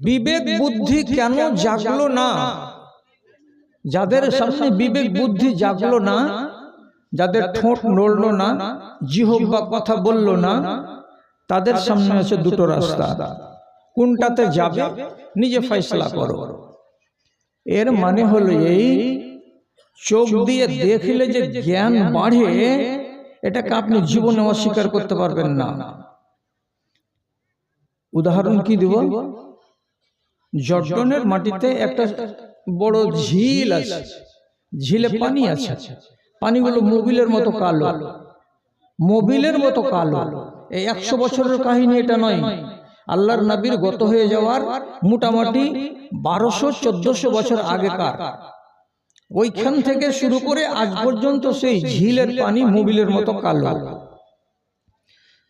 বিবেক বুদ্ধি কেন জাগলো না? যাদের সামনে বিবেক বুদ্ধি জাগলো না যাদের ঠোঁট নড়লো না জিহব্বা কথা বলল না তাদের সামনে আছে দুটো রাস্তা। কোনটাতে যাবে? নিজে ফয়সলা করো। এর মানে হলো এই চোখ দিয়ে দেখলে যে জ্ঞান বাড়ে এটাকে আপনি জীবনে অস্বীকার করতে পারবেন না। উদাহরণ কি দেব? জর্ডনের মাটিতে একটা বড় ঝিল আছে। ঝিলে পানি আছে। পানিগুলো মোবিলের মতো কালো। মোবিলের মতো কালো। এই একশো বছরের কাহিনী এটা নয়। আল্লাহর নবীর গত হয়ে যাওয়ার মোটামুটি বারোশো চোদ্দশো বছর আগেকার। ওইখান থেকে শুরু করে আজ পর্যন্ত সেই ঝিলের পানি মোবিলের মতো কালো।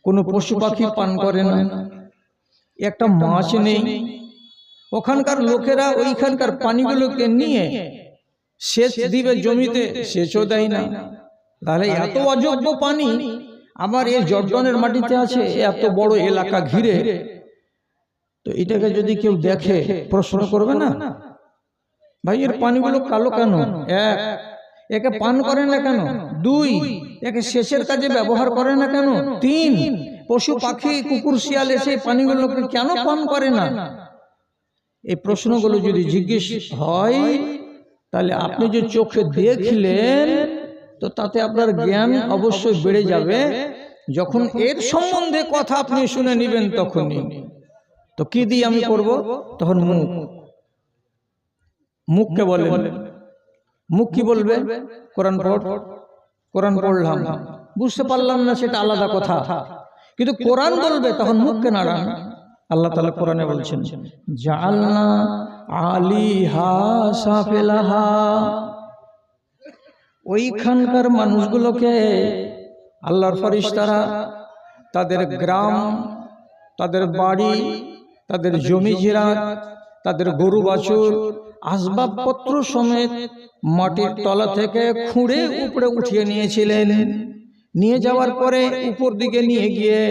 কোনো পশু পাখি পান করে না। একটা মাছ নেই। ওখানকার লোকেরা ওইখানকার পানিগুলোকে নিয়ে সেচ দিবে জমিতে সেচও দেয় না। তাহলে এত অযোগ্য পানি আমার এই জর্ডনের মাটিতে আছে এত বড় এলাকা ঘিরে। তো এটাকে যদি কেউ দেখে প্রশ্ন করবে না? ভাই এর পানিগুলো কালো কেন? এক একে পান করে না কেন? দুই একে সেচের কাজে ব্যবহার করে না কেন? তিন পশু পাখি কুকুর শিয়াল এসে পানিগুলোকে কেন পান করে না? এই প্রশ্নগুলো যদি জিজ্ঞেস হয় তাহলে আপনি যে চোখে দেখলেন তো তাতে আপনার জ্ঞান অবশ্যই বেড়ে যাবে। যখন এর সম্বন্ধে কথা আপনি শুনে নেবেন তখনই। তো কি দিয়ে আমি করব? তখন মুখ। মুখকে বলে মুখ কি বলবে? কোরআন পড়। কোরআন পড়লাম। বুঝতে পারলাম না সেটা আলাদা কথা। কিন্তু কোরআন বলবে তখন মুখকে নাড়ান। আল্লাহ তালা কোরআনে বলছেন জালনা আলিহা সাফেলাহা। ওইখানকার মানুষগুলোকে আল্লাহর ফরিস্তারা তাদের গ্রাম তাদের বাড়ি তাদের জমি জিরাত তাদের গরু বাছুর আসবাবপত্র সমেত মাটির তলা থেকে খুঁড়ে উপরে উঠিয়ে নিয়েছিলেন। নিয়ে যাওয়ার পরে উপর দিকে নিয়ে গিয়ে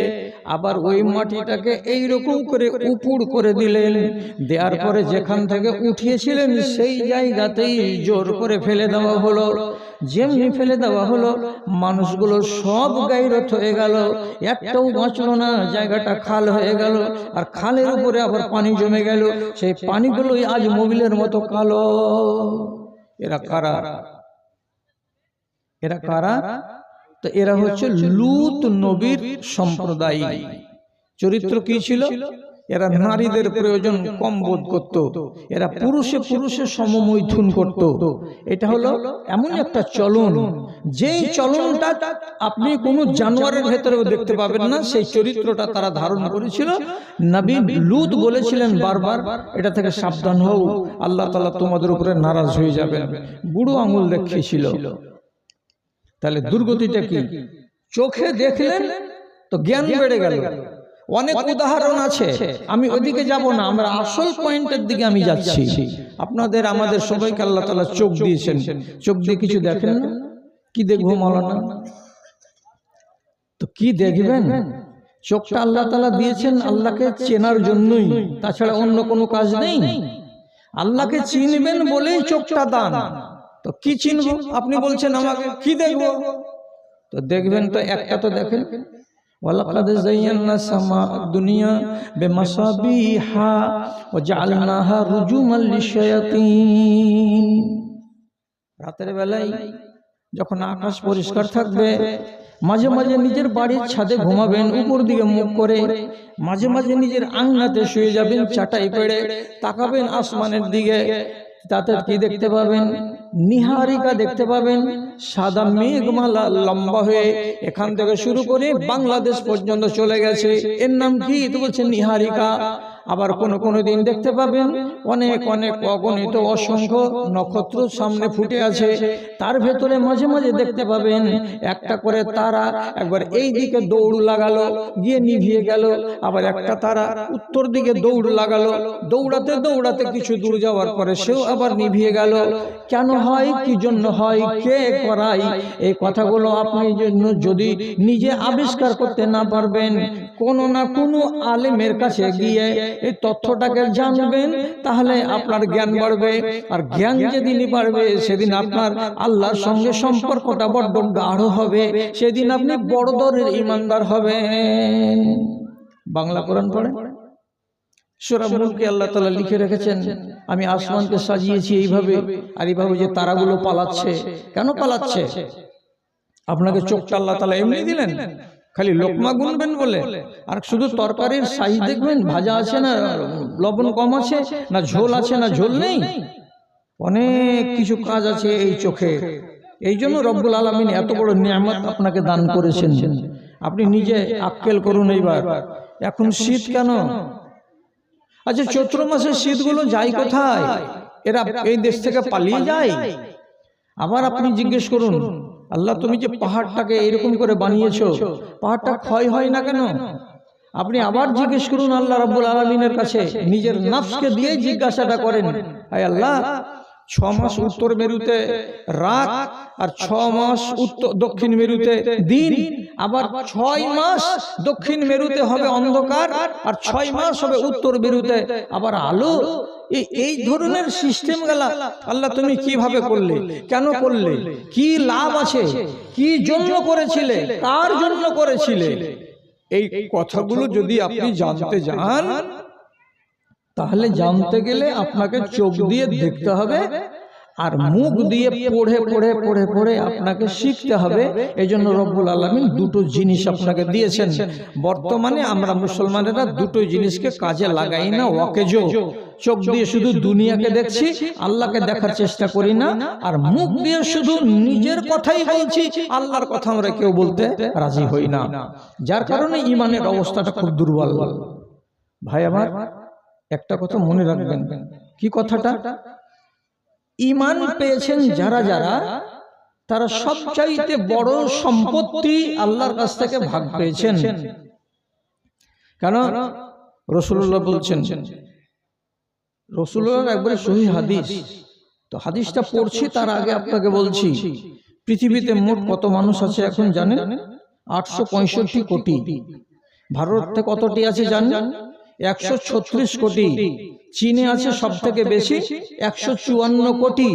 আবার ওই মাটিটাকে এইরকম করে উপুর করে দিলেন। দেওয়ার পরে যেখান থেকে উঠিয়েছিলেন সেই জায়গাতেই জোর করে ফেলে দেওয়া হলো। যেমনি ফেলে দেওয়া হলো মানুষগুলো সব গাইরত হয়ে গেল। একটাও বাঁচল না জায়গাটা খাল হয়ে গেল। আর খালের উপরে আবার পানি জমে গেল। সেই পানিগুলোই আজ মোবিলের মতো কালো। এরা কারা? এরা কারা? তো এরা হচ্ছে লুত নবীর সম্প্রদায়। চরিত্র কি ছিল? এরা নারীদের প্রয়োজন কম বোধ করত। এরা পুরুষে পুরুষে সমমৈথুন করত। এটা হলো এমন একটা চলন। যেই চলনটা আপনি কোনো জানোয়ারের ভেতরেও দেখতে পাবেন না সেই চরিত্রটা তারা ধারণ করেছিল। নবী লুত বলেছিলেন বারবার এটা থেকে সাবধান হও আল্লাহ তালা তোমাদের উপরে নারাজ হয়ে যাবেন। বুড়ো আঙুল দেখিয়েছিল তাহলে দুর্গতিটা কি? চোখে দেখলেন তো জ্ঞান বেড়ে গেল। অনেক উদাহরণ আছে। আমি ওইদিকে যাব না আমরা আসল পয়েন্টের দিকে আমি যাচ্ছি। আপনাদের আমাদের সবাইকে আল্লাহ তালা চোখ দিয়েছেন। চোখ দিয়ে কিছু দেখেন না? কি দেখব মালানা? তো কি দেখবেন? চোখটা আল্লাহ তালা দিয়েছেন আল্লাহকে চেনার জন্যই। তাছাড়া অন্য কোনো কাজ নেই। আল্লাহকে চিনবেন বলেই চোখটা দান। তো কি চিনব আপনি বলছেন আমাকে কি দেখব তো দেখবেন তো একটা তো দেখেন ولقد زينا السماء الدنيا بمصابيح وجعلناها رجوما للشياطين রাতের বেলায় যখন আকাশ পরিষ্কার থাকবে মাঝে মাঝে নিজের বাড়ির ছাদে ঘুমাবেন উপর দিকে মুখ করে মাঝে মাঝে নিজের আংনাতে শুয়ে যাবেন চাটাই পেড়ে তাকাবেন আসমানের দিকে তাতে কি দেখতে পাবেন নিহারিকা দেখতে পাবেন, সাদা মেঘমালা লম্বা হয়ে এখান থেকে শুরু করে বাংলাদেশ পর্যন্ত চলে গেছে। এর নাম কি? তো বলছে নিহারিকা। আবার কোন কোনো দিন দেখতে পাবেন অনেক অনেক অগণিত অসংখ্য নক্ষত্র সামনে ফুটে আছে। তার ভেতরে মাঝে মাঝে দেখতে পাবেন একটা করে তারা একবার এই দিকে দৌড় লাগালো, গিয়ে নিভিয়ে গেল। আবার একটা তারা উত্তর দিকে দৌড় লাগালো। দৌড়াতে দৌড়াতে কিছু দূর যাওয়ার পরে সেও আবার নিভিয়ে গেল। কেন হয়? কি জন্য হয়? কে করাই? এই কথাগুলো আপনি জন্য যদি নিজে আবিষ্কার করতে না পারবেন, কোনো না কোনো আলেমের কাছে গিয়ে এই তথ্যটাকে জানবেন তাহলে আপনার জ্ঞান বাড়বে। আর জ্ঞান যেদিনই বাড়বে সেদিন আপনার আল্লাহর সঙ্গে সম্পর্কটা বড্ড গাঢ় হবে। সেদিন আপনি বড় দরের ইমানদার হবেন। বাংলা কোরআন পড়ে? সুরা মুলকে আল্লাহ তালা লিখে রেখেছেন আমি আসমানকে সাজিয়েছি এইভাবে আর এইভাবে যে তারাগুলো পালাচ্ছে। কেন পালাচ্ছে? আপনাকে চোখটা আল্লাহ তালা এমনি দিলেন? খালি লোকমা গুনবেন বলে। আর শুধু তরকারির সাইজ দেখবেন ভাজা আছে না লবণ কম আছে না ঝোল আছে না ঝোল নেই। অনেক কিছু কাজ আছে এই চোখে। এই জন্য রব্বুল আলমিন এত বড় নিয়ামত আপনাকে দান করেছেন। আপনি নিজে আক্কেল করুন এইবার? এখন শীত কেন? আচ্ছা চৈত্র মাসের শীতগুলো যায় কোথায়? এরা এই দেশ থেকে পালিয়ে যায়। আবার আপনি জিজ্ঞেস করুন আল্লাহ তুমি যে পাহাড়টাকে এরকম করে বানিয়েছো পাহাড়টা ক্ষয় হয় না কেন? আপনি আবার জিজ্ঞেস করুন আল্লাহ রাব্বুল আলমিনের কাছে নিজের নাফসকে দিয়ে জিজ্ঞাসাটা করেন। আয় আল্লাহ ছ মাস উত্তর মেরুতে রাত আর ছ মাস উত্তর দক্ষিণ মেরুতে দিন। আবার ছয় মাস দক্ষিণ মেরুতে হবে অন্ধকার আর ছয় মাস হবে উত্তর মেরুতে আবার আলো। এই ধরনের সিস্টেম গেলা আল্লাহ তুমি কীভাবে করলে? কেন করলে? কি লাভ আছে? কি জন্য করেছিলে? কার জন্য করেছিলে? এই কথাগুলো যদি আপনি জানতে যান তাহলে জানতে গেলে আপনাকে চোখ দিয়ে দেখতে হবে আর মুখ দিয়ে পড়ে পড়ে পড়ে পড়ে আপনাকে শিখতে হবে। এই জন্য রব্বুল আলমিন দুটো জিনিস আপনাকে দিয়েছেন। বর্তমানে আমরা মুসলমানেরা দুটো জিনিসকে কাজে লাগাই না ওয়াকেজো। চোখ দিয়ে শুধু দুনিয়াকে দেখছি আল্লাহকে দেখার চেষ্টা করি না আর মুখ দিয়ে শুধু নিজের কথাই বলছি আল্লাহর কথা আমরা কেউ বলতে রাজি হই না। যার কারণে ইমানের অবস্থাটা খুব দুর্বল। ভাই আমার একটা কথা মনে রাখবেন। কি কথাটা? ইমান পেয়েছেন যারা যারা তারা সবচাইতে বড় সম্পত্তি আল্লাহর কাছ থেকে ভাগ পেয়েছেন। কেন? রসুল্লাহ বলছেন রসুল্লাহ একবারে সহি হাদিস। তো হাদিসটা পড়ছি তার আগে আপনাকে বলছি পৃথিবীতে মোট কত মানুষ আছে এখন জানেন? আটশো পঁয়ষট্টি কোটি। ভারতে কতটি আছে জানেন? একশো ছত্রিশ কোটি। চীনে আছে সব থেকে বেশি একশো চুয়ান্ন কোটি।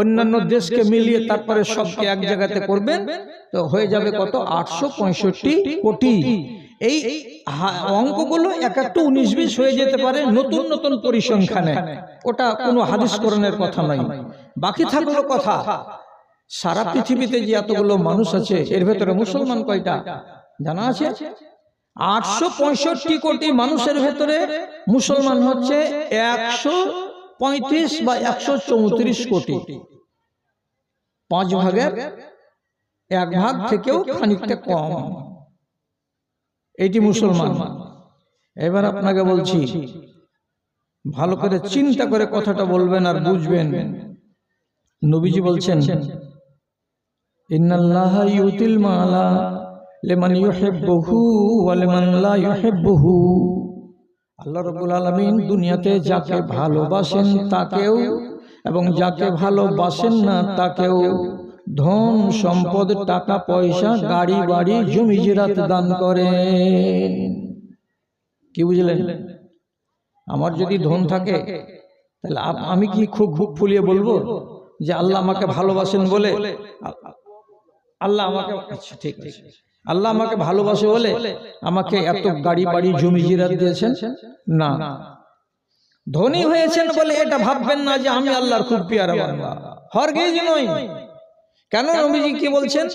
অন্যান্য দেশকে মিলিয়ে তারপরে সবকে এক জায়গাতে করবেন। তো হয়ে যাবে কত? আটশো পঁয়ষট্টি কোটি। এই অঙ্কগুলো এক একটা উনিশ বিশ হয়ে যেতে পারে নতুন নতুন পরিসংখ্যানে। ওটা কোনো হাদিস করণের কথা নয়। বাকি থাকল কথা সারা পৃথিবীতে যে এতগুলো মানুষ আছে এর ভেতরে মুসলমান কয়টা? জানা আছে? আটশো পঁয়ষট্টি কোটি মানুষের ভেতরে মুসলমান হচ্ছে একশো পঁয়ত্রিশ বা একশো চৌত্রিশ কোটি। পাঁচ ভাগের এক ভাগ থেকেও খানিকটা কম। এইটি মুসলমান। এবার আপনাকে বলছি ভালো করে চিন্তা করে কথাটা বলবেন আর বুঝবেন। নবীজি বলছেন ইন্নাল্লাহ ইউতিল মালা লিমান ইউহিব্বুহু ওয়া লিমান লা ইউহিব্বুহু। আল্লাহ আলামিন দুনিয়াতে যাকে ভালোবাসেন তাকেও এবং যাকে ভালোবাসেন না তাকেও ধন সম্পদ টাকা পয়সা গাড়ি বাড়ি জমি জিরাত দান করেন। কি বুঝলেন? আমার যদি ধন থাকে তাহলে আমি কি খুব বুক ফুলিয়ে বলব যে আল্লাহ আমাকে ভালোবাসেন বলে আল্লাহ আমাকে আচ্ছা ঠিক আছে আল্লাহ আমাকে ভালোবাসে বলে আমাকে এত গাড়ি বাড়ি জমি জিরাত দিয়েছেন? না। ধনী হয়েছেন বলে এটা ভাববেন না যে আমি আল্লাহর খুব পিয়ারা বান্দা। হরগেজ নয় কেন নবীজি কি বলছেন?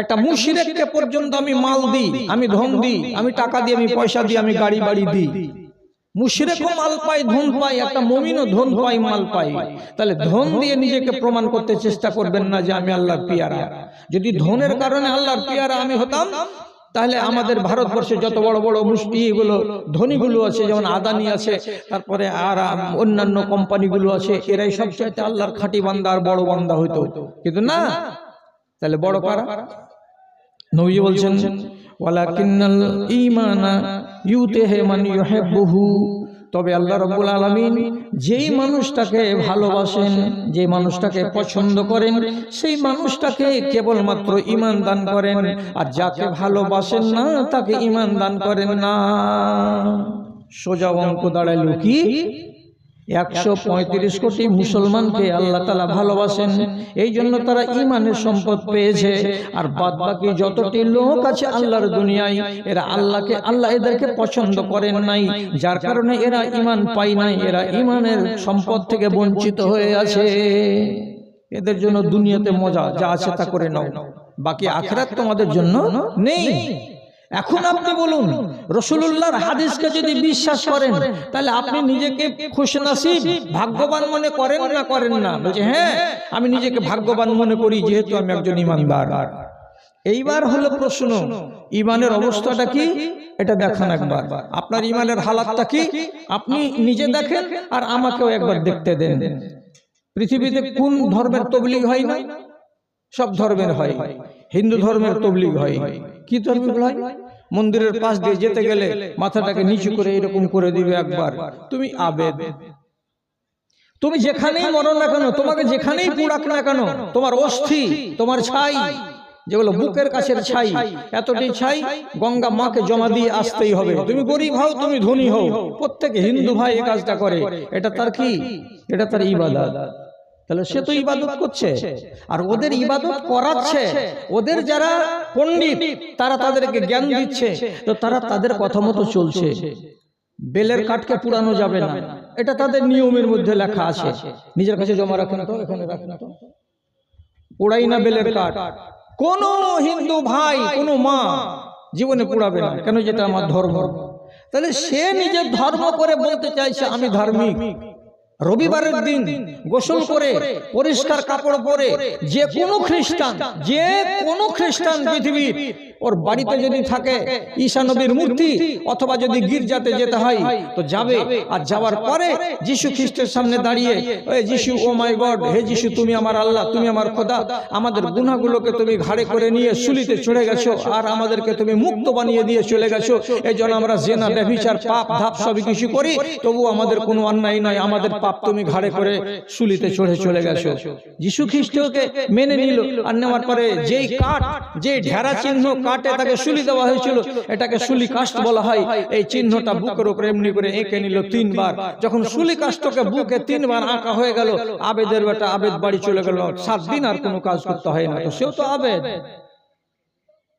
একটা মুশিরেককে পর্যন্ত আমি মাল দিই আমি ধন দিই আমি টাকা দিই আমি পয়সা দিই আমি গাড়ি বাড়ি দিই। মুশিরেকও মাল পাই ধন পাই একটা মমিনও ধন পাই মাল পাই তাহলে ধন দিয়ে নিজেকে প্রমাণ করতে চেষ্টা করবেন না যে আমি আল্লাহর পিয়ারা। যদি ধনের কারণে আল্লাহর পিয়ারা আমি হতাম তাহলে আমাদের ভারতবর্ষে যত বড় বড় মুষ্টি এগুলো ধনীগুলো আছে যেমন আদানি আছে তারপরে আর অন্যান্য কোম্পানিগুলো আছে এরাই সবচাইতে আল্লাহর খাঁটি বান্দা আর বড় বান্দা হইতো। কিন্তু না তাহলে বড় কারা নবী বলছেন ওয়ালাকিন্নাল ঈমানা ইউতেহে মান ইউহিব্বুহু। তবে আল্লাহ রব্বুল আলমিন যেই মানুষটাকে ভালোবাসেন যে মানুষটাকে পছন্দ করেন সেই মানুষটাকে কেবলমাত্র ইমান দান করেন আর যাকে ভালোবাসেন না তাকে ইমান দান করেন না। সোজা অঙ্ক দাঁড়াইল কি একশো পঁয়ত্রিশ কোটি মুসলমানকে আল্লাহ তালা ভালোবাসেন। এই জন্য তারা ইমানের সম্পদ পেয়েছে। আর বাদ বাকি যতটি লোক আছে আল্লাহর দুনিয়ায় এরা আল্লাহকে আল্লাহ এদেরকে পছন্দ করেন নাই। যার কারণে এরা ইমান পায় নাই। এরা ইমানের সম্পদ থেকে বঞ্চিত হয়ে আছে এদের জন্য দুনিয়াতে মজা যা আছে তা করে নাও। বাকি আখরাত তোমাদের জন্য নেই। এখন আপনি বলুন রসুল্লাহর হাদিসকে যদি বিশ্বাস করেন তাহলে আপনি নিজেকে খুশনসিব ভাগ্যবান মনে করেন না করেন না। বলছে হ্যাঁ আমি নিজেকে ভাগ্যবান মনে করি যেহেতু আমি একজন ইমানদার। এইবার হলো প্রশ্ন ইমানের অবস্থাটা কি? এটা দেখান একবার। আপনার ইমানের হালাতটা কি? আপনি নিজে দেখেন আর আমাকেও একবার দেখতে দেন। পৃথিবীতে কোন ধর্মের তবলিগ হয় না? সব ধর্মের হয়। হিন্দু ধর্মের তবলিগ হয়। কি ধর্মের হয় মন্দিরের পাশ দিয়ে যেতে গেলে মাথাটাকে নিচু করে এরকম করে দিবে একবার। তুমি আবেদ। তুমি যেখানেই মরো না কেন তোমাকে যেখানেই পুড়াক না কেন তোমার অস্থি তোমার ছাই যেগুলো বুকের কাছের ছাই এতটি ছাই গঙ্গা মাকে জমা দিয়ে আসতেই হবে। তুমি গরিব হও তুমি ধনী হও। প্রত্যেক হিন্দু ভাই এই কাজটা করে। এটা তার কি? এটা তার ইবাদত। তাহলে সে তো ইবাদত করছে। আর ওদের ইবাদত করাচ্ছে। ওদের যারা পণ্ডিত তারা তাদেরকে জ্ঞান দিচ্ছে। তো তারা তাদের কথা মতো চলছে। বেলের কাঠকে পুরানো যাবে না। এটা তাদের নিয়মের মধ্যে লেখা আছে। নিজের কাছে জমা রাখেন তো এখানে রাখেন তো। পোড়াই না বেলের কাঠ। কোন হিন্দু ভাই কোন মা জীবনে পোড়াবে না। কেন যেটা আমার ধর্ম? তাহলে সে নিজের ধর্ম করে বলতে চাইছে আমি ধার্মিক। রবিবারের দিন গোসল করে পরিষ্কার কাপড় পরে যে কোনো খ্রিস্টান যে কোনো খ্রিস্টান পৃথিবীর ওর বাড়িতে যদি থাকে ঈশা নবীর মূর্তি অথবা যদি গির্জাতে যেতে হয়, তো যাবে। আর যাওয়ার পরে যিশু খ্রিস্টের সামনে দাঁড়িয়ে ওই যিশু, ও মাই গড, হে যিশু, তুমি আমার আল্লাহ, তুমি আমার খোদা, আমাদের গুনাহগুলোকে তুমি ঘাড়ে করে নিয়ে সুলিতে চড়ে গেছো, আর আমাদেরকে তুমি মুক্ত বানিয়ে দিয়ে চলে গেছো। এই জন্য আমরা জেনা, ব্যভিচার, পাপ, ধাপ সবই কিছু করি তবু আমাদের কোনো অন্যায় নয়, আমাদের পাপ তুমি ঘাড়ে করে সুলিতে চড়ে চলে গেছো। যিশু খ্রিস্টকে মেনে নিল আর নেওয়ার পরে যেই কাঠ যে ঢেরা চিহ্ন কাটে তাকে সুলি দেওয়া হয়েছিল। এটাকে সুলি কাষ্ট বলা হয়। এই চিহ্নটা বুকের উপরে এমনি করে এঁকে নিল তিনবার। যখন সুলি কাষ্টকে বুকে তিনবার আঁকা হয়ে গেল। আবেদের বেটা আবেদ বাড়ি চলে গেল। সাত দিন আর কোনো কাজ করতে হয় না। তো সেও তো আবেদ।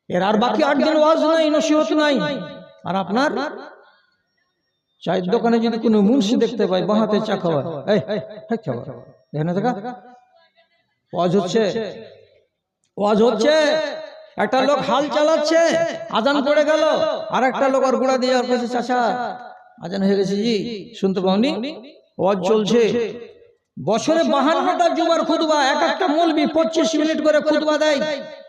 এর আর বাকি আট দিন ওয়াজ নাই নসিহত নাই। আর আপনার? চায়ের দোকানে যদি কোনো মুন্সি দেখতে পাই বাহাতে চা খাওয়া এই খাওয়া দেখেন দেখা? ওয়াজ হচ্ছে। ওয়াজ হচ্ছে। একটা লোক হাল চালাচ্ছে আজান পড়ে গেল আর একটা লোক আর গুড়া দিয়ে আর কাছে চাষা আজান হয়ে গেছে জি শুনতে পাওনি? ওয়াজ চলছে। বছরে বাহান্নটা জুমার খুদবা এক একটা মলবি পঁচিশ মিনিট করে খুদবা দেয়।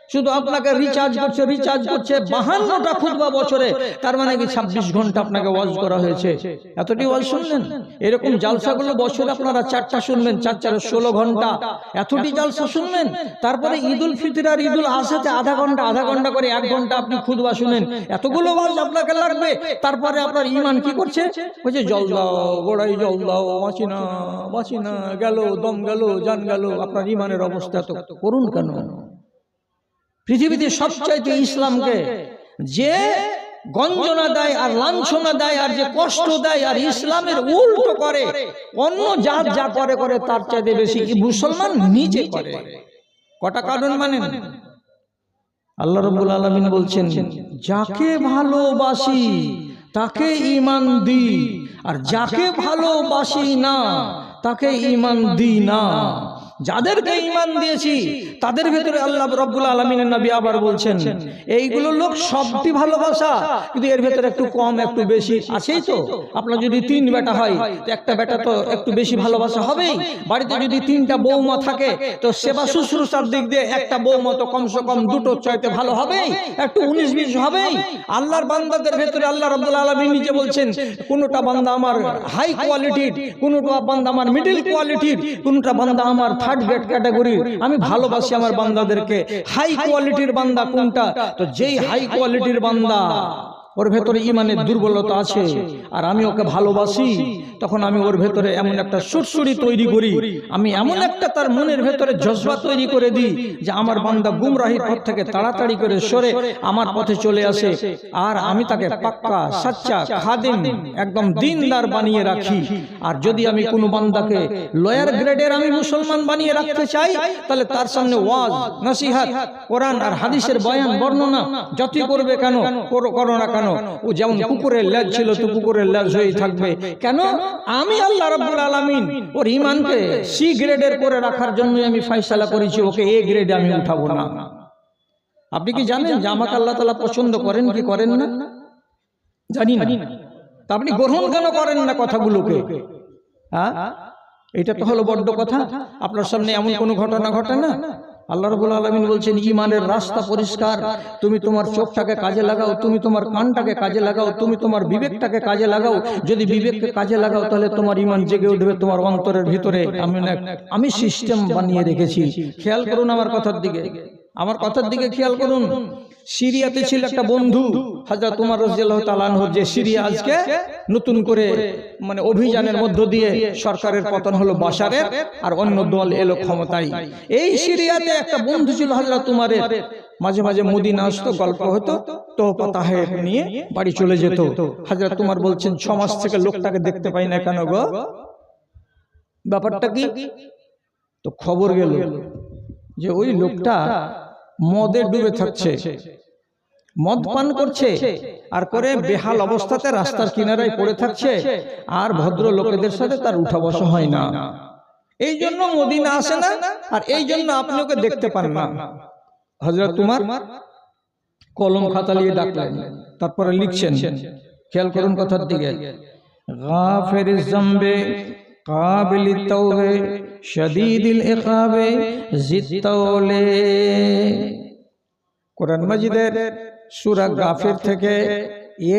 শুধু আপনাকে রিচার্জ করছে রিচার্জ করছে বাহান্নটা খুদবা বছরে তার মানে কি ছাব্বিশ ঘণ্টা আপনাকে ওয়াজ করা হয়েছে। এতটি ওয়াজ শুনলেন? এরকম জালসাগুলো বছরে আপনারা চারটা শুনবেন চার চার ষোলো ঘণ্টা। এতটি জালসা শুনলেন? তারপরে ঈদুল ফিতর আর ঈদুল আসাতে আধা ঘণ্টা আধা ঘণ্টা করে এক ঘণ্টা আপনি খুদবা শুনেন। এতগুলো ওয়াজ আপনাকে লাগবে। তারপরে আপনার ইমান কি করছে? বলছে জল দাও গোড়াই জল দাও বাঁচি না বাঁচি না গেল দম গেল জান গেল আপনার ইমানের অবস্থা তো করুন কেন পৃথিবীতে সবচাইতে ইসলামকে যে গঞ্জনা দেয় আর লাঞ্ছনা দেয় আর যে কষ্ট দেয় আর ইসলামের উল্টো করে অন্য জাত যা করে করে তার চাইতে বেশি মুসলমান নিজে করে কটা কারণ মানে আল্লাহ রব্বুল আলমিন বলছেন যাকে ভালোবাসি তাকে ইমান দি আর যাকে ভালোবাসি না তাকে ইমান দি না। যাদেরকে ইমান দিয়েছি তাদের ভেতরে আল্লাহ রব্বুল আলমিনের নবী আবার বলছেন এইগুলো লোক সবটি ভালোবাসা কিন্তু এর ভেতরে একটু কম একটু বেশি আছেই তো? আপনার যদি তিন বেটা হয় তো একটা বেটা তো একটু বেশি ভালোবাসা হবেই। বাড়িতে যদি তিনটা বৌমা থাকে তো সেবা শুশ্রূষার দিক দিয়ে একটা বৌমা তো কমসে কম দুটো চাইতে ভালো হবেই। একটু উনিশ বিশ হবেই। আল্লাহর বান্দাদের ভেতরে আল্লাহ রব্বুল আলমী নিজে বলছেন কোনোটা বান্দা আমার হাই কোয়ালিটির কোনোটা বান্দা আমার মিডিল কোয়ালিটির কোনোটা বান্দা আমার থার্ড গ্রেড ক্যাটাগরির আমি ভালোবাসি আমার বান্দাদেরকে। হাই কোয়ালিটির বান্দা কোনটা? তো যেই হাই কোয়ালিটির বান্দা। ওর ভেতরে ইমানের দুর্বলতা আছে, আর আমি ওকে ভালোবাসি, তখন আমি ওর ভেতরে এমন একটা সুরসুরি তৈরি করি। আমি এমন একটা তার মনের ভেতরে জজবা তৈরি করে দিই যে আমার বান্দা গুমরাহির পথ থেকে তাড়াতাড়ি করে সরে আমার পথে চলে আসে, আর আমি তাকে পাক্কা, সাচ্চা, খাদিম, একদম দিনদার বানিয়ে রাখি। আর যদি আমি কোনো বান্দাকে লয়ার গ্রেডের আমি মুসলমান বানিয়ে রাখতে চাই, তাহলে তার সামনে ওয়াজ, নসিহাত, কোরআন আর হাদিসের বয়ান, বর্ণনা যতই করবে কেন, করো- না ও যেমন কুকুরের লেজ ছিল তো কুকুরের লেজ হয়েই থাকবে। কেন? আমি আল্লাহ রাব্বুল আলামিন। ওর ইমানকে সি গ্রেডের করে রাখার জন্য আমি ফয়সালা করেছি ওকে এ গ্রেডে আমি উঠাবো না। আপনি কি জানেন যে আমাকে আল্লাহ তালা পছন্দ করেন কি করেন না? জানি না। তা আপনি গ্রহণ কেন করেন না কথাগুলোকে? হ্যাঁ? এটা তো হলো বড্ড কথা। আপনার সামনে এমন কোনো ঘটনা ঘটে না? আল্লাহ রবুল আলমিন বলছেন ইমানের রাস্তা পরিষ্কার। তুমি তোমার চোখটাকে কাজে লাগাও, তুমি তোমার কানটাকে কাজে লাগাও, তুমি তোমার বিবেকটাকে কাজে লাগাও। যদি বিবেককে কাজে লাগাও, তাহলে তোমার ইমান জেগে উঠবে তোমার অন্তরের ভিতরে। আমি আমি সিস্টেম বানিয়ে রেখেছি। খেয়াল করুন আমার কথার দিকে। আমার কথার দিকে খেয়াল করুন। সিরিয়াতে ছিল একটা বন্ধু হাজরা তোমার রাজিয়াল্লাহু তাআলা আনহু যে সিরিয়া আজকে নতুন করে মানে অভিযানের মধ্য দিয়ে সরকারের পতন হলো বাশারের আর অন্য দল এলো ক্ষমতায়। এই সিরিয়াতে একটা বন্ধু ছিল হাজরা তোমারের মাঝে মাঝে মদিনা আসতো গল্প হতো তো তাহে নিয়ে বাড়ি চলে যেত। হাজরা তোমার বলছেন ছ মাস থেকে লোকটাকে দেখতে পাই না কেন গো? ব্যাপারটা কি? তো খবর গেল যে ওই লোকটা মদে ডুবে থাকছে। মদ পান করছে আর করে বেহাল অবস্থাতে রাস্তার কিনারায় পড়ে থাকছে আর ভদ্র লোকেদের সাথে তার উঠা বসা হয় না। এই জন্য মদিনা আসে না আর এই জন্য আপনি ওকে দেখতে পান না। হজরত তোমার কলম খাতা নিয়ে ডাকলেন। তারপরে লিখছেন খেয়াল করুন কথার দিকে। গাফের জম্বে কাবিল তৌবে শদীদিল ইকাবে জিত্তৌলে কোরআন মাজিদের সূরা গাফির থেকে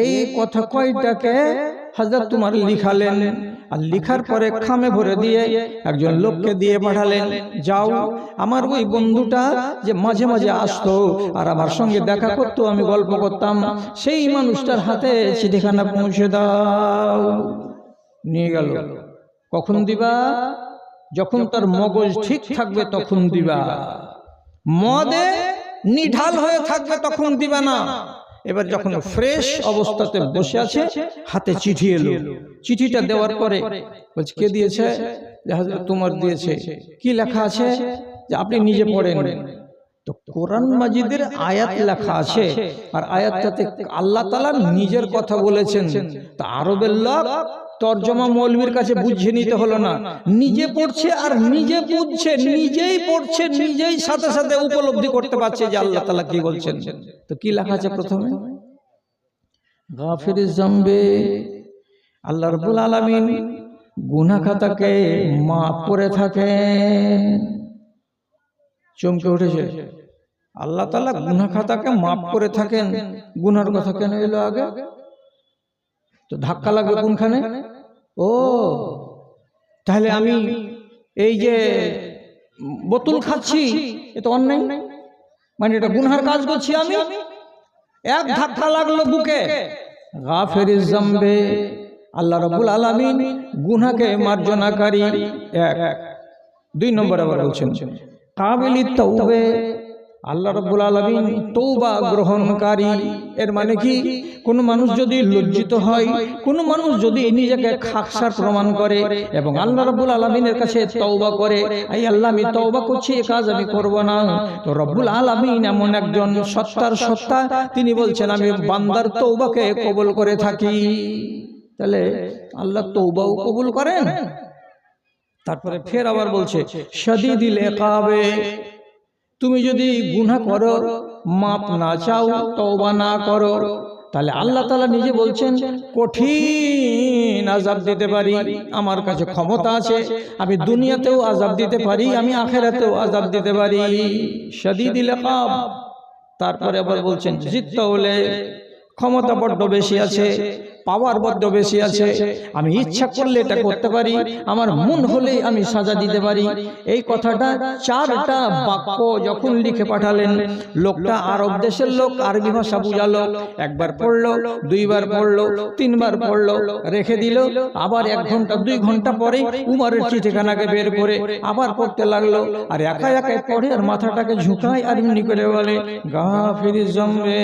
এই কথা কয়টাকে হযরত তোমার লিখালেন আর লিখার পরে খামে ভরে দিয়ে একজন লোককে দিয়ে পাঠালেন যাও, আমার ওই বন্ধুটা যে মাঝে মাঝে আসতো আর আমার সঙ্গে দেখা করতো, আমি গল্প করতাম, সেই মানুষটার হাতে চিঠিখানা পৌঁছে দাও। নিয়ে গেল। কখন দিবা? যখন তার মগজ ঠিক থাকবে তখন দিবা। মদে নিঢাল হয়ে থাকবে তখন দিবা না। এবার যখন ফ্রেশ অবস্থাতে বসে আছে হাতে চিঠি এলো। চিঠিটা দেওয়ার পরে বলছে কে দিয়েছে? তোমার দিয়েছে। কি লেখা আছে? যে আপনি নিজে পড়েন। তো কোরআন মাজিদের আয়াত লেখা আছে। আর আয়াতটাতে আল্লাহ তালা নিজের কথা বলেছেন। তা আরবের লোক তর্জমা মৌলবীর কাছে বুঝে নিতে হলো না। নিজে পড়ছে আর নিজে বুঝছে নিজেই পড়ছে নিজেই সাথে সাথে উপলব্ধি করতে পারছে যে আল্লাহ তালা কি বলছেন। তো কি লেখা আছে প্রথমে? গাফির জম্বে। আল্লাহ রবুল আলমিন গুনা খাতাকে মাফ করে থাকেন। চমকে উঠেছে। আল্লাহ তালা গুনা খাতাকে মাফ করে থাকেন। গুনার কথা কেন এলো আগে? তো ধাক্কা লাগবে কোনখানে? ও তাহলে আমি এই যে বোতল খাচ্ছি এ তো অন্যায়। মানে এটা গুনহার কাজ করছি আমি। এক ধাক্কা লাগল বুকে। গাফের জম্বে আল্লাহ রবুল আলামিন গুনাকে মার্জনাকারী এক। দুই নম্বর আবার বলছেন কাবিলি তৌবে আল্লাহ রব্বুল আলমিন তৌবা গ্রহণকারী। এর মানে কি? কোনো মানুষ যদি লজ্জিত হয়, কোনো মানুষ যদি নিজেকে খাকসার প্রমাণ করে এবং আল্লাহ রব্বুল আলমিনের কাছে তৌবা করে এই আল্লাহ, আমি তৌবা করছি, এ কাজ আমি করব না। তো রব্বুল আলমিন এমন একজন সত্তার সত্তা, তিনি বলছেন, আমি বান্দার তৌবাকে কবুল করে থাকি। তাহলে আল্লাহ তৌবাও কবুল করেন? তারপরে ফের আবার বলছে সদিদিল একাবে তুমি যদি গুনাহ করো মাপ না চাও তওবা না করো তাহলে আল্লাহ তালা নিজে বলছেন কঠিন আজাব দিতে পারি আমার কাছে ক্ষমতা আছে আমি দুনিয়াতেও আজাব দিতে পারি আমি আখেরাতেও আজাব দিতে পারি। সদিদিল তারপরে আবার বলছেন জিত্ত হলে ক্ষমতা বড্ড বেশি আছে। পাওয়ার বড্ড বেশি আছে। আমি ইচ্ছা করলে এটা করতে পারি। আমার মন হলেই আমি সাজা দিতে পারি। এই কথাটা চারটা বাক্য যখন লিখে পাঠালেন লোকটা আরব দেশের লোক আরবি ভাষা বুঝালো একবার পড়ল দুইবার পড়ল তিনবার পড়ল রেখে দিল আবার এক ঘণ্টা দুই ঘণ্টা পরে উমারের চিঠিখানাকে বের করে আবার পড়তে লাগল। আর একা একাই পড়ে আর মাথাটাকে ঝুঁকায় আর এমনি করে বলে গা ফিরি জমবে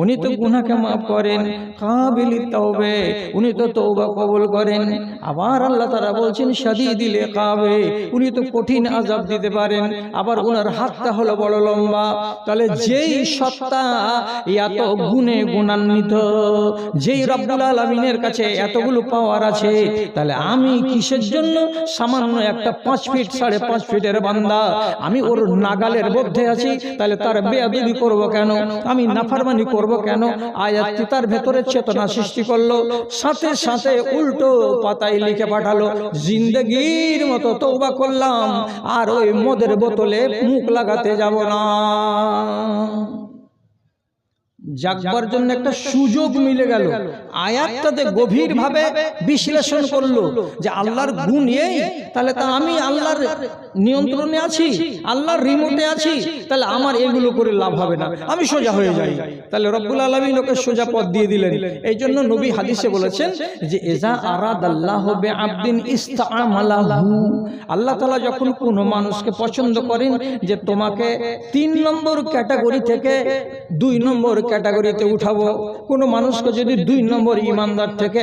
উনি তো গুনাকে মাফ করেন কাবিলি তওবে উনি তো তৌবা কবুল করেন। আবার আল্লাহ তারা বলছেন শাদি দিলে কাবে। উনি তো কঠিন আজাব দিতে পারেন। আবার ওনার হাতটা হলো বড় লম্বা। তাহলে যেই সত্তা এত গুণে গুণান্বিত, যেই রব্বুল আলমিনের কাছে এতগুলো পাওয়ার আছে, তাহলে আমি কিসের জন্য সামান্য একটা পাঁচ ফিট সাড়ে পাঁচ ফিটের বান্দা? আমি ওর নাগালের মধ্যে আছি, তাহলে তার বেয়াদবি করব কেন? আমি নাফারমানি করব কেন? আয়াতটি তার ভেতরে চেতনা সৃষ্টি করল। সাথে সাথে উল্টো পাতায় লিখে পাঠালো, জিন্দগির মতো তৌবা করলাম, আর ওই মদের বোতলে মুখ লাগাতে যাব না। জাগবার জন্য একটা সুযোগ মিলে গেল। আয়াতটাতে গভীরভাবে বিশ্লেষণ করল যে আল্লাহর গুণ এই তাহলে তা আমি আল্লাহর নিয়ন্ত্রণে আছি আল্লাহর রিমোটে আছি তাহলে আমার এগুলো করে লাভ হবে না। আমি সোজা হয়ে যাই। তাহলে রব্বুল আলমী লোকের সোজা পথ দিয়ে দিলেন। এই জন্য নবী হাদিসে বলেছেন যে এজা আরাদ আল্লাহ হবে আবদিন আল্লাহ তালা যখন কোনো মানুষকে পছন্দ করেন যে তোমাকে তিন নম্বর ক্যাটাগরি থেকে দুই নম্বর ক্যাটাগরিতে উঠাবো। কোনো মানুষকে যদি দুই নম্বর ইমানদার থেকে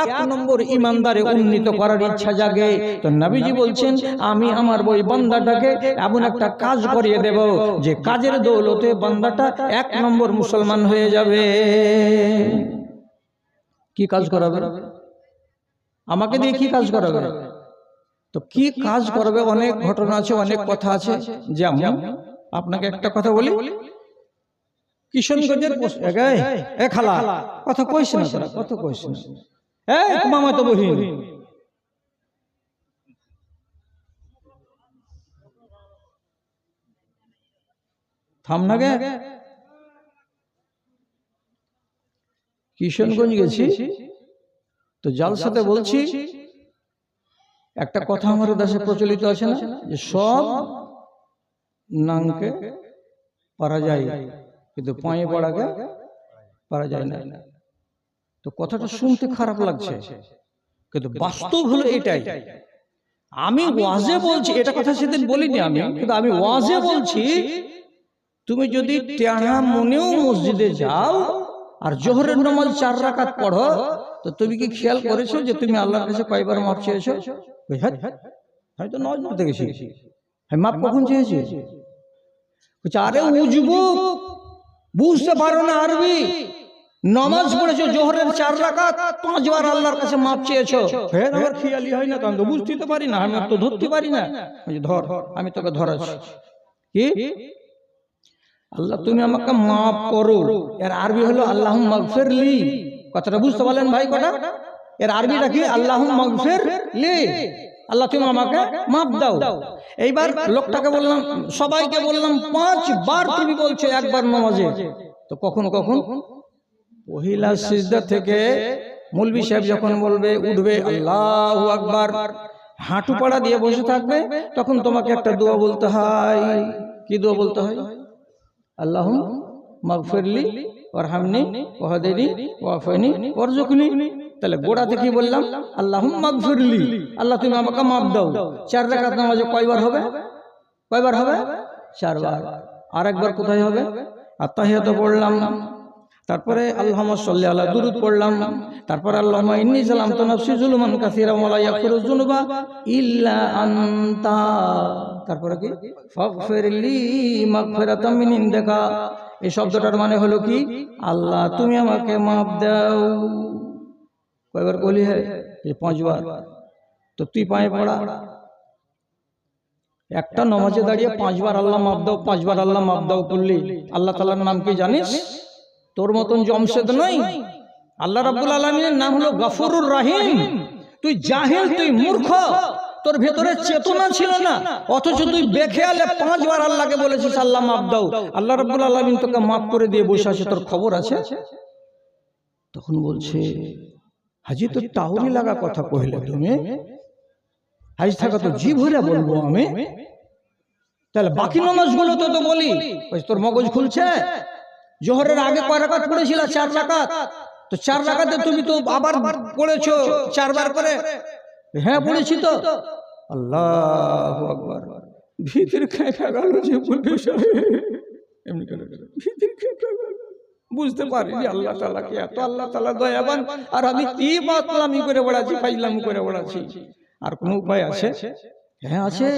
এক নম্বর ইমানদারে উন্নীত করার ইচ্ছা জাগে, তো নাবিজি বলছেন, আমি আমার বই বান্দাটাকে এমন একটা কাজ করিয়ে দেব যে কাজের দৌলতে বান্দাটা এক নম্বর মুসলমান হয়ে যাবে। কি কাজ করাবে? আমাকে দিয়ে কি কাজ করাবে? তো কি কাজ করবে? অনেক ঘটনা আছে, অনেক কথা আছে। যেমন, আপনাকে একটা কথা বলি। কিশোরগঞ্জের পোস- এ খালা কথা কইস না তোরা কথা কইস না। এই মামা তো বহিন। থাম না গে। কিশোরগঞ্জ গেছি। তো জালসাতে বলছি একটা কথা আমার দেশে প্রচলিত আছে না যে সব নাংকে পারা যায়। কিন্তু পায়ে পড়াকে পারা যায় না। তো কথাটা শুনতে খারাপ লাগছে। কিন্তু বাস্তব হলো এটাই। আমি ওয়াজে বলছি এটা কথা সেদিন বলিনি আমি কিন্তু আমি ওয়াজে বলছি তুমি যদি টেড়া মনেও মসজিদে যাও আর জোহরের নামাজ চার রাকাত পড়ো তো তুমি কি খেয়াল করেছ যে তুমি আল্লাহর কাছে কয়বার মাপ চেয়েছো? হ্যাঁ, হয়তো নজ পড়তে গেছি হ্যাঁ মাপ কখন চেয়েছি? আরে উজবু বুঝতে পারো না আরবি? নামাজ পড়েছো জোহরের চার রাকাত পাঁচবার আল্লাহর কাছে মাপ চেয়েছো। ফের আমার খেয়ালি হয় না তো আমি তো বুঝতে তো পারি না আমি তো ধরতে পারি না। ধর আমি তোকে ধরাচ্ছি। কি? আল্লাহ তুমি আমাকে মাফ করো। এর আরবি হলো আল্লাহ মাগফির লি। কথাটা বুঝতে পারলেন ভাই কটা এর আরবিটা কি? আল্লাহ মাগফির লি। আল্লাহ তুমি আমাকে মাফ দাও। এইবার লোকটাকে বললাম সবাইকে বললাম পাঁচ বার তুমি বলছো একবার নামাজে। তো কখন কখন? পহিলা সিজদা থেকে মুলবি সাহেব যখন বলবে উঠবে আল্লাহু আকবার। হাঁটু পাড়া দিয়ে বসে থাকবে তখন তোমাকে একটা দোয়া বলতে হয়। কি দোয়া বলতে হয়? আল্লাহ মাগফিরলি ওয়ারহামনি ওয়াহদিনি ওয়াফিনি ওয়ারজুকনি। তাহলে গোড়াতে কি বললাম? আল্লাহ মাগফিরলি আল্লাহ তুমি আমাকে মাপ দাও। চার রাকাত নামাজে কয়বার হবে? কয়বার হবে? চারবার। আর একবার কোথায় হবে? আত্মাহিয়াত পড়লাম। তারপরে আল্লাহ সাল্লি আল্লাহ দুরুদ পড়লাম। তারপরে আল্লাহ ইন্নি সালাম তো নফসি জুলুমান কাসিরা ইল্লা আনতা। তারপরে কি? ফাগফিরলি মাগফিরাতাম মিন ইনদিকা। এই শব্দটার মানে হলো কি? আল্লাহ তুমি আমাকে মাফ দাও। কয়বার বলি হ্যাঁ পাঁচবার। তো তুই পায়ে পড়া। একটা নমাজে দাঁড়িয়ে পাঁচবার আল্লাহ মাফ দাও, পাঁচবার আল্লাহ মাফ দাও করলি। আল্লাহ তালার নাম কি জানিস? তোর মতন জমশেদ নয় আল্লাহ রাব্বুল আলমিনের নাম হলো গফুরুর রাহিম। তুই জাহিল, তুই মূর্খ। তোর ভেতরে চেতনা ছিল না। অথচ তুই বেখেয়ালে পাঁচবার আল্লাহকে বলেছিস, আল্লাহ মাফ দাও। আল্লাহ রাব্বুল আলমিন তোকে মাফ করে দিয়ে বসে আছে। তোর খবর আছে? তখন বলছে হাজি তো টাউরি লাগা কথা কহিলে তুমি। হাজি থাকা তো জি ভরে বলব আমি। তাহলে বাকি নামাজগুলো তো তো বলি। তোর মগজ খুলছে? জোহরের আগে কয় রাকাত পড়েছিল চার রাকাত। তো চার রাকাতে তুমি তো আবার পড়েছো চারবার করে। হ্যাঁ পড়েছি তো। আল্লাহ আকবার। ভিতর খেঁকা গেল যে বলবে এমনি করে ভিতর খেঁকা গেল? বুঝতে পারিনি আল্লাহ তালাকে এত আল্লাহ তালা দয়াবান আর আমি কি বাতলামি করে বেড়াচ্ছি ফাইলামি করে বেড়াচ্ছি আর কোনো উপায় আছে? হ্যাঁ আছে।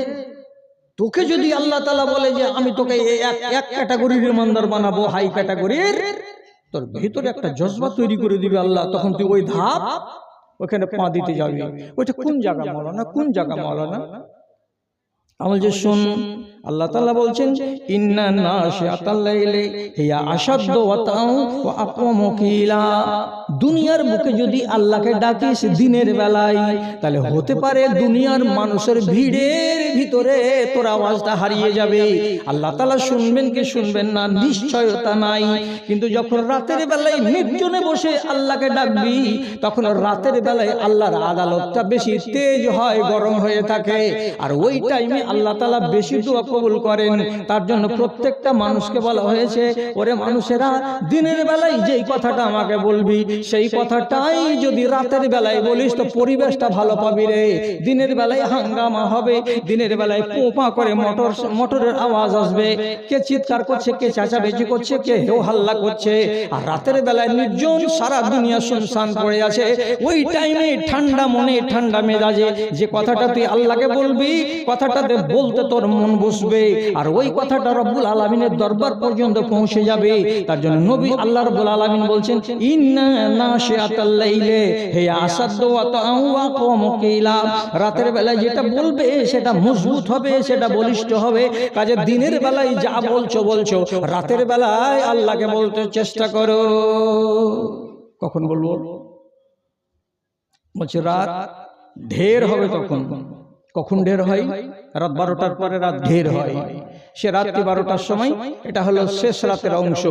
তোকে যদি আল্লাহ তালা বলে যে আমি তোকে এক এক ক্যাটাগরির ইমানদার বানাবো হাই ক্যাটাগরির তোর ভিতরে একটা জজবা তৈরি করে দিবে আল্লাহ তখন তুই ওই ধাপ ওখানে পা দিতে যাবি। ওইটা কোন জায়গা মৌলানা? কোন জায়গা মৌলানা? আমল যে শুন আল্লাহ তাআলা বলছেন, ইন্না ওয়া দুনিয়ার বুকে যদি আল্লাহকে ডাকিস দিনের বেলায়, তাহলে হতে পারে দুনিয়ার মানুষের ভিড়ের ভিতরে তোর আওয়াজটা হারিয়ে যাবে। আল্লাহ তাআলা শুনবেন কি শুনবেন না, নিশ্চয়তা নাই। কিন্তু যখন রাতের বেলায় নির্জনে বসে আল্লাহকে ডাকবি, তখন রাতের বেলায় আল্লাহর আদালতটা বেশি তেজ হয়, গরম হয়ে থাকে। আর ওই টাইমে আল্লাহ তালা বেশি দোয়া কবুল করেন। তার জন্য প্রত্যেকটা মানুষকে বলা হয়েছে ওরে মানুষেরা দিনের বেলায় যেই কথাটা আমাকে বলবি সেই কথাটাই যদি রাতের বেলায় বলিস তো পরিবেশটা ভালো পাবি রে। দিনের বেলায় হাঙ্গামা হবে দিনের বেলায় পোপা করে মোটর মোটরের আওয়াজ আসবে। কে চিৎকার করছে কে চেঁচামেচি করছে কে হেউ হাল্লা করছে। আর রাতের বেলায় নির্জন সারা দুনিয়া শুনশান পড়ে আছে। ওই টাইমে ঠান্ডা মনে ঠান্ডা মেজাজে যে কথাটা তুই আল্লাহকে বলবি কথাটাতে বলতে তোর মন বসবে। আর ওই কথাটা রব্বুল আলমিনের দরবার পর্যন্ত পৌঁছে যাবে। তার জন্য নবী আল্লাহ রব্বুল আলমিন বলছেন রাতের বেলায় যেটা বলবে সেটা মজবুত হবে, সেটা বলিষ্ঠ হবে। কাজে দিনের বেলায় যা বলছো বলছো। রাতের বেলায় আল্লাহকে বলতে চেষ্টা করো। কখন বলব? বলছে রাত ঢের হবে তখন। কখন ঢের হয়? রাত বারোটার পরে রাত ঢের হয়। সে রাত্রি বারোটার সময় এটা হলো শেষ রাতের অংশ।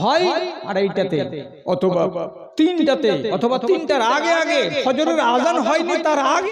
হয় আড়াইটাতে অথবা তিনটাতে অথবা তিনটার আগে আগে হজরের আজান হয়নি তার আগে